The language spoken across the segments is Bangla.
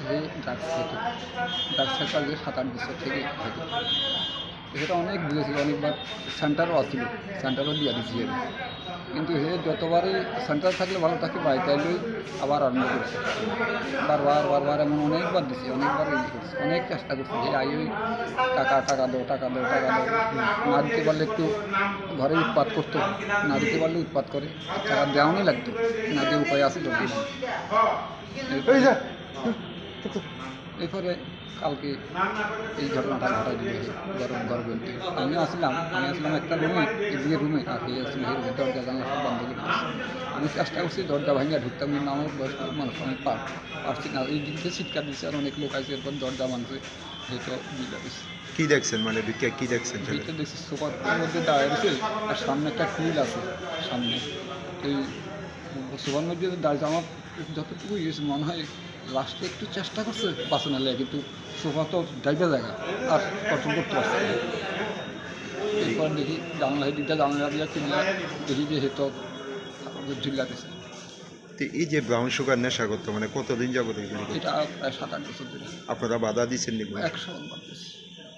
সে ড্রাগস খেত ড্রাগস খেতে আজকে সাত আট বছর থেকে খেত সেটা অনেক বুঝেছিল অনেকবার সেন্টারও আসছিল সেন্টারও দিয়ে দিচ্ছি আমি। কিন্তু হে যতবারই সেন্টার থাকলে ভালো থাকে বাড়িতে আসলেই আবার আরম্ভ করছে। বারবার বারবার এমন অনেকবার দিছি, অনেকবার ইয়ে করছি, অনেক চেষ্টা করছি। যে আই ওই টাকা টাকা দাও টাকা দাও টাকা দাও। না দিতে পারলে একটু ঘরে উৎপাত করতো, না দিতে পারলে উৎপাত করে। আর টাকা দেওয়ানি লাগতো, না দিয়ে উপায় আছে তো। এরপরে কালকে এই ঘটনাটা ঘটাই দিল গরম গর্ভবতী আমি আসলাম আমি আসলাম একটা রুমে এদিকে রুমে আর এই আসলে এই রুমে দরজা জানলা সব বন্ধ করে দিয়েছে। আমি চেষ্টা করছি দরজা ভাঙিয়া ঢুকতাম কিন্তু আমার বয়স্ক মানুষ আমি পার পারছি না। এই দিকে চিৎকার দিচ্ছে আর অনেক লোক আছে এরপর দরজা ভাঙছে যেহেতু বিলা দিচ্ছে কি দেখছেন মানে ঢুকে কি দেখছেন ছেলে এইটা দেখছি সোফার মধ্যে দাঁড়িয়ে রয়েছে আর সামনে একটা টুল আছে সামনে। এই সোফার মধ্যে দাঁড়িয়ে আমার যতটুকু ইয়েছে মনে হয় লাস্টে একটু চেষ্টা করছে বাঁচানোর লাগে কিন্তু সোফা তো ডাইবে জায়গা আর কন্ট্রোল করতে পারছে না। এরপর দেখি জানলা দিকটা জানলা দিয়ে কিনলে দেখি যে হেতো ঝুল্লা দিছে এই যে ব্রাউন সুগার নেশা করতো মানে কতদিন যাবত এটা প্রায় সাত আট বছর ধরে। আপনারা বাধা দিচ্ছেন নি কোনো? একশো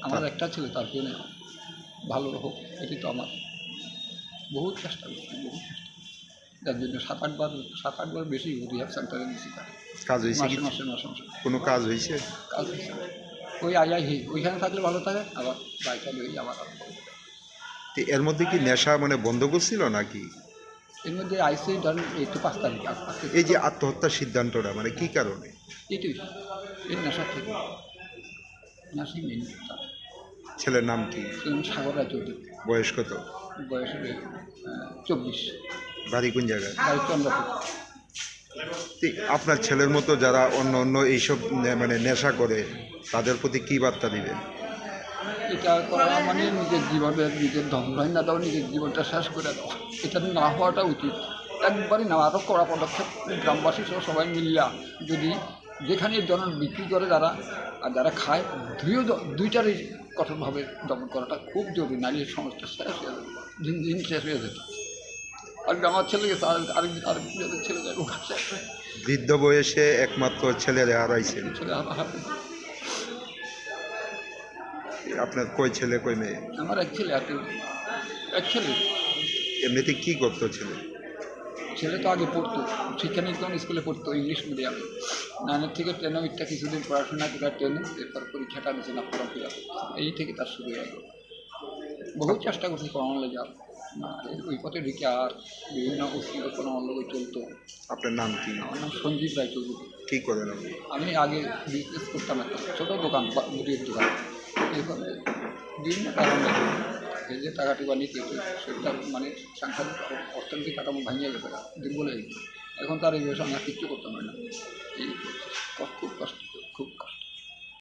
আমার একটা ছেলে তার জন্য ভালো হোক এটি তো আমার। বহুত চেষ্টা করছি বহু চেষ্টা করছি। যার জন্য সাত আটবার সাত আটবার বেশি রিহাব সেন্টারে তাকে কাজ হয়েছে মাসে মাসে মাসে মাসে। কোনো কাজ হয়েছে? কাজ হয়েছে ওই আই হি ওইখানে থাকলে ভালো থাকে আবার লই আবার আরম্ভ তো এর মধ্যে কি নেশা মানে বন্ধ করছিল নাকি? এর মধ্যে আইসি ধরেন এই তো পাঁচ তারিখ এই যে আত্মহত্যার সিদ্ধান্তটা মানে কি কারণে? এইটাই এই নেশার থেকে নেশাই মেন ছেলের নাম কি? সাগর রায় চৌধুরী বয়স কত? বয়স চব্বিশ। বাড়ি কোন জায়গায় বাড়ি আপনার ছেলের মতো যারা অন্য অন্য এইসব মানে নেশা করে তাদের প্রতি কি বার্তা দিবেন? এটা করা মানে নিজের জীবনের নিজের ধর্মহীন না দাও নিজের জীবনটা শেষ করে দাও। এটা না হওয়াটা উচিত। একবারই না আরও কড়া পদক্ষেপ গ্রামবাসী সহ সবাই মিলিয়া যদি যেখানে জন বিক্রি করে যারা আর যারা খায় দুইও দুইটারই কঠোরভাবে দমন করাটা খুব জরুরি নারীর সমস্যা শেষ হয়ে যাবে দিন দিন শেষ হয়ে যেত। আর আমার ছেলে গেছে আরেক ছেলে হয়ে বৃদ্ধ বয়সে একমাত্র ছেলেরা হারাইছেন ছেলে আপনার কই ছেলে কই মেয়ে? আমার এক ছেলে এক ছেলে। এমনিতে কি করতো ছেলে? ছেলে তো আগে পড়তো। শিক্ষানিকেতন স্কুলে পড়তো ইংলিশ মিডিয়ামে। নাইনের থেকে টেনে ওইটা কিছুদিন পড়াশোনা করে টেনে এরপর পরীক্ষাটা দিচ্ছে না ফর্ম ফিল এই থেকে তার শুরু হয়ে গেল। বহু চেষ্টা করছি পড়ানোর লেগে আর না, এই- ওই পথে ঢুকে আর বিভিন্ন কোনো অন্যকে চলতো। আপনার নাম কি? আমার নাম সঞ্জীব রায় চৌধুরী কি করেন আপনি? আমি আগে বিজনেস করতাম একটা ছোটো দোকান বা মুদির দোকান। এরপরে বিভিন্ন কারণে এই যে টাকা টুকা নিতে সেটা মানে সাংসারিক অর্থনৈতিক কাঠামো ভাঙিয়ে গেছে দুর্বল হয়ে গেছে। এখন তার এই বিষয়ে আমি আর কিচ্ছু করতে পারি না। এই খুব কষ্ট খুব কষ্ট।